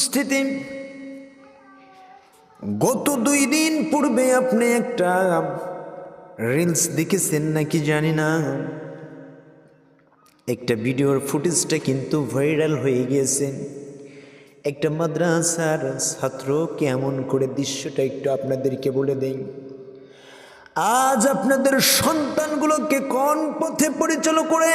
উপস্থিতি। গত দুই দিন পূর্বে আপনি একটা রিলস দেখেছেন নাকি জানি না? একটা ভিডিওর ফুটেজটা কিন্তু ভাইরাল হয়ে গিয়েছে। একটা মাদ্রাসার ছাত্র কেমন করে দৃশ্যটা একটু আপনাদেরকে বলে দেই। আজ আপনাদের সন্তানগুলোকে কোন পথে পরিচালনা করে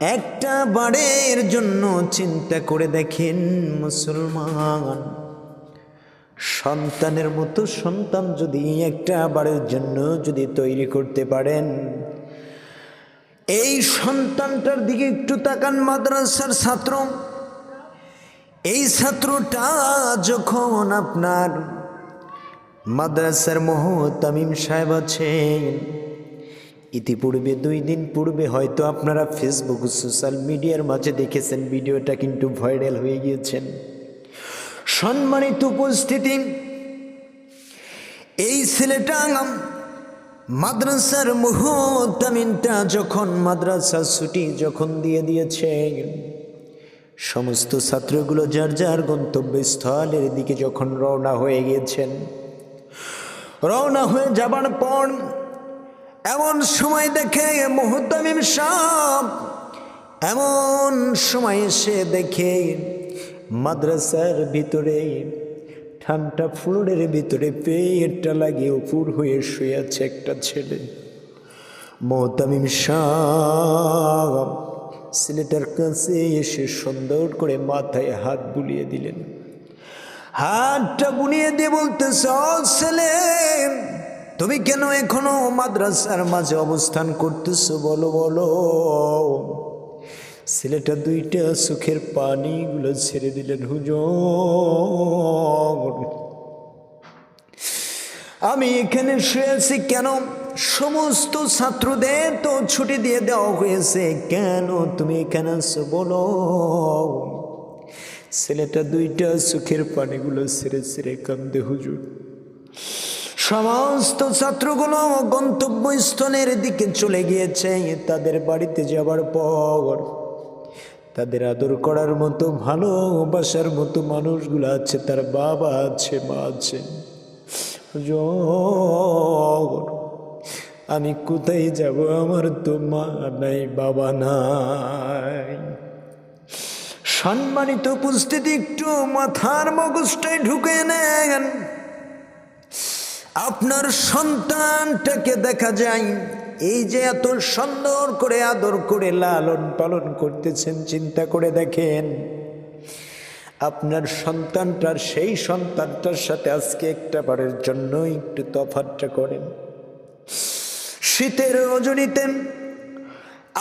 একটা বাড়ের জন্য চিন্তা করে দেখেন মুসলমান। সন্তানের মতো সন্তান যদি একটা বাড়ির জন্য যদি তৈরি করতে পারেন, এই সন্তানটার দিকে একটু তাকান মাদ্রাসার ছাত্র। এই ছাত্রটা যখন আপনার মাদ্রাসার মোহতামিম সাহেব আছেন ইতিপূর্বে দুই দিন পূর্বে হয়তো আপনারা ফেসবুক সোশ্যাল মিডিয়ার মাঝে দেখেছেন, ভিডিওটা কিন্তু ভাইরাল হয়ে গিয়েছেন। সম্মানিত উপস্থিতি, এই ছেলেটা মাদ্রাসার মুহূর্তামিনটা যখন মাদ্রাসার ছুটি যখন দিয়ে দিয়েছে, সমস্ত ছাত্রগুলো যার যার গন্তব্যস্থলের দিকে যখন রওনা হয়ে গিয়েছেন, রওনা হয়ে যাবার পর এমন সময় দেখে মুহতামিম সাহ এমন সময় এসে দেখে মাদ্রাসার ভিতরে ঠান্ডা ফ্লোরের ভিতরে পেটটা লাগিয়ে উপর হয়ে শুয়ে আছে একটা ছেলে। মোহতামিম শাহ ছেলেটার কাছে এসে সুন্দর করে মাথায় হাত বুলিয়ে দিলেন। হাতটা বুলিয়ে দিয়ে বলতেছ ছেলে তুমি কেন এখনও মাদ্রাসার মাঝে অবস্থান করতেছো? বলো বলো। ছেলেটা দুইটা সুখের পানিগুলো ছেড়ে দিলেন, হুজুর। আমি এখানে শুয়েছি কেন? সমস্ত ছাত্রদের তো ছুটি দিয়ে দেওয়া হয়েছে। কেন তুমি এখানে আছো? বলো। ছেলেটা দুইটা সুখের পানিগুলো ছেড়ে ছেড়ে কান্দে, হুজুর। সমস্ত ছাত্রগুলো গন্তব্যস্থলের দিকে চলে গিয়েছে। তাদের বাড়িতে যাবার পর তাদের আদর করার মতো, ভালোবাসার মতো মানুষগুলো আছে, তার বাবা আছে, মা আছে। আমি কোথায় যাব আমার তো মা নাই, বাবা নাই। সম্মানিত উপস্থিতি, একটু মাথার মগজটাই ঢুকে নেন। আপনার সন্তানটাকে দেখা যায় এই যে এত সুন্দর করে আদর করে লালন পালন করতেছেন, চিন্তা করে দেখেন, আপনার সন্তানটার সেই সন্তানটার সাথে আজকে একটা বারের জন্য একটু তফাতটা করেন। শীতের রজনীতে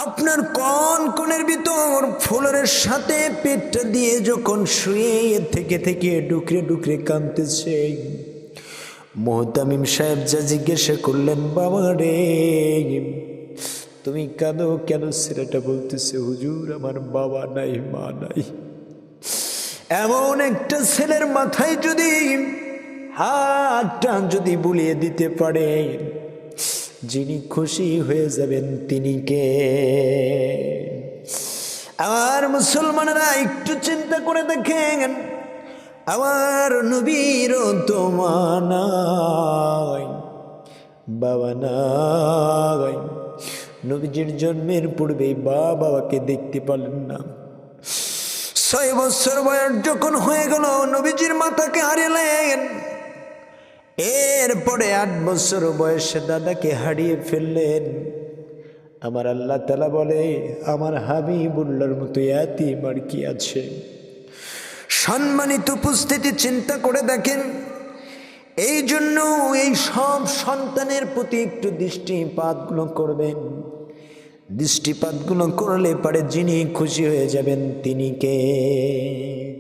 আপনার কন কনের ভিতর ফুলের সাথে পেটটা দিয়ে যখন শুয়ে থেকে থেকে ডুকরে ডুকরে কাঁদতেছে। মোহতামিম সাহেব যা জিজ্ঞাসা করলেন, বাবা রে, তুমি কাঁদো কেন ছেলেটা বলতেছে, হুজুর আমার বাবা নাই, মা নাই? এমন একটা ছেলের মাথায় যদি হাতটা যদি বুলিয়ে দিতে পারে যিনি খুশি হয়ে যাবেন তিনি কে? আর মুসলমানেরা একটু চিন্তা করে দেখেন আমার নবীর তোমার বাবা নবীজির জন্মের পূর্বেই বা বাবাকে দেখতে পারলেন না। ছয় বছর বয়স যখন হয়ে গেল, নবীজির মাতাকে হারিলেন। এরপরে আট বছর বয়সে দাদাকে হারিয়ে ফেললেন। আমার আল্লাহ তালা বলে, আমার হাবিবুল্লার মতো এতিম আর কি আছে? সম্মানিত উপস্থিতি চিন্তা করে দেখেন। এই জন্য এই সব সন্তানের প্রতি একটু দৃষ্টিপাতগুলো করবেন। দৃষ্টিপাতগুলো করলে পারে যিনি খুশি হয়ে যাবেন তিনি কে?